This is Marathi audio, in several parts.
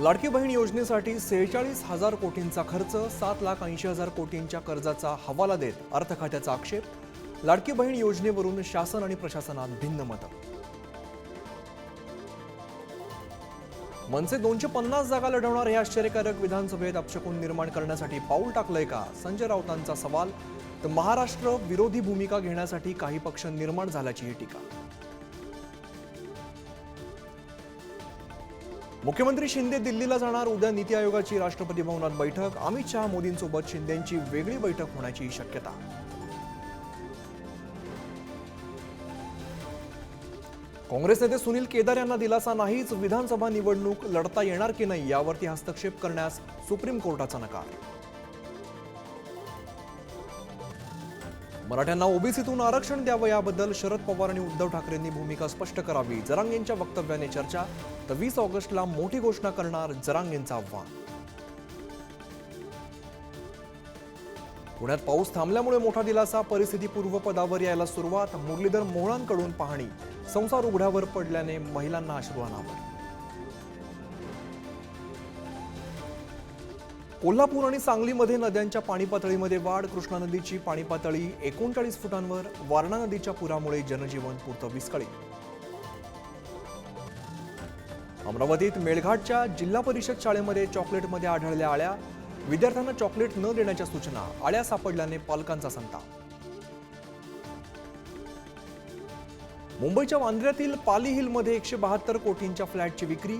लाडकी बहीण योजनेसाठी सेहेचाळीस हजार कोटींचा खर्च सात लाख ऐंशी हजार कोटींच्या कर्जाचा हवाला देत अर्थ खात्याचा आक्षेप लाडकी बहीण योजनेवरून शासन आणि प्रशासनात भिन्न मतं. मनसे दोनशे पन्नास जागा लढवणार हे आश्चर्यकारक विधानसभेत अपशकून निर्माण करण्यासाठी पाऊल टाकलंय का? संजय राऊतांचा सवाल तर महाराष्ट्र विरोधी भूमिका घेण्यासाठी काही पक्ष निर्माण झाल्याचीही टीका. मुख्यमंत्री शिंदे दिल्लीला जाणार उद्या नीती आयोगाची राष्ट्रपती भवनात बैठक अमित शहा मोदींसोबत शिंदेची वेगळी बैठक होण्याची शक्यता. काँग्रेस नेते सुनील केदार यांना दिलासा नाहीच विधानसभा निवडणूक लढता येणार की नाही यावरती हस्तक्षेप करण्यास सुप्रीम कोर्टाचा नकार. मराठ्यांना ओबीसीतून आरक्षण द्यावं याबद्दल शरद पवार आणि उद्धव ठाकरेंनी भूमिका स्पष्ट करावी. जरांगेंच्या वक्तव्याने चर्चा. तर वीस ऑगस्टला मोठी घोषणा करणार जरांगेंचं आव्हान. पुण्यात पाऊस थांबल्यामुळे मोठा दिलासा परिस्थिती पूर्वपदावर यायला सुरुवात मुरलीधर मोहळांकडून पाहणी. संसार उघड्यावर पडल्याने महिलांना अश्रुआनावर कोल्हापूर आणि सांगलीमध्ये नद्यांच्या पाणी पातळीमध्ये वाढ कृष्णा नदीची पाणी पातळी एकोणचाळीस फुटांवर वारणा नदीच्या पुरामुळे जनजीवन पुरतं विस्कळीत. अमरावतीत मेळघाटच्या जिल्हा परिषद शाळेमध्ये चॉकलेटमध्ये आढळल्या आळ्या. विद्यार्थ्यांना चॉकलेट न देण्याच्या सूचना आळ्या सापडल्याने पालकांचा संताप. मुंबईच्या वांद्र्यातील पाली हिलमध्ये एकशे बहात्तर कोटींच्या फ्लॅटची विक्री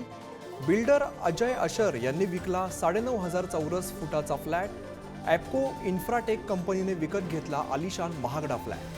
बिल्डर अजय अशर यांनी विकला साडेनऊ हजार चौरस फुटाचा फ्लॅट. ॲपको इन्फ्राटेक कंपनीने विकत घेतला आलिशान महागडा फ्लॅट.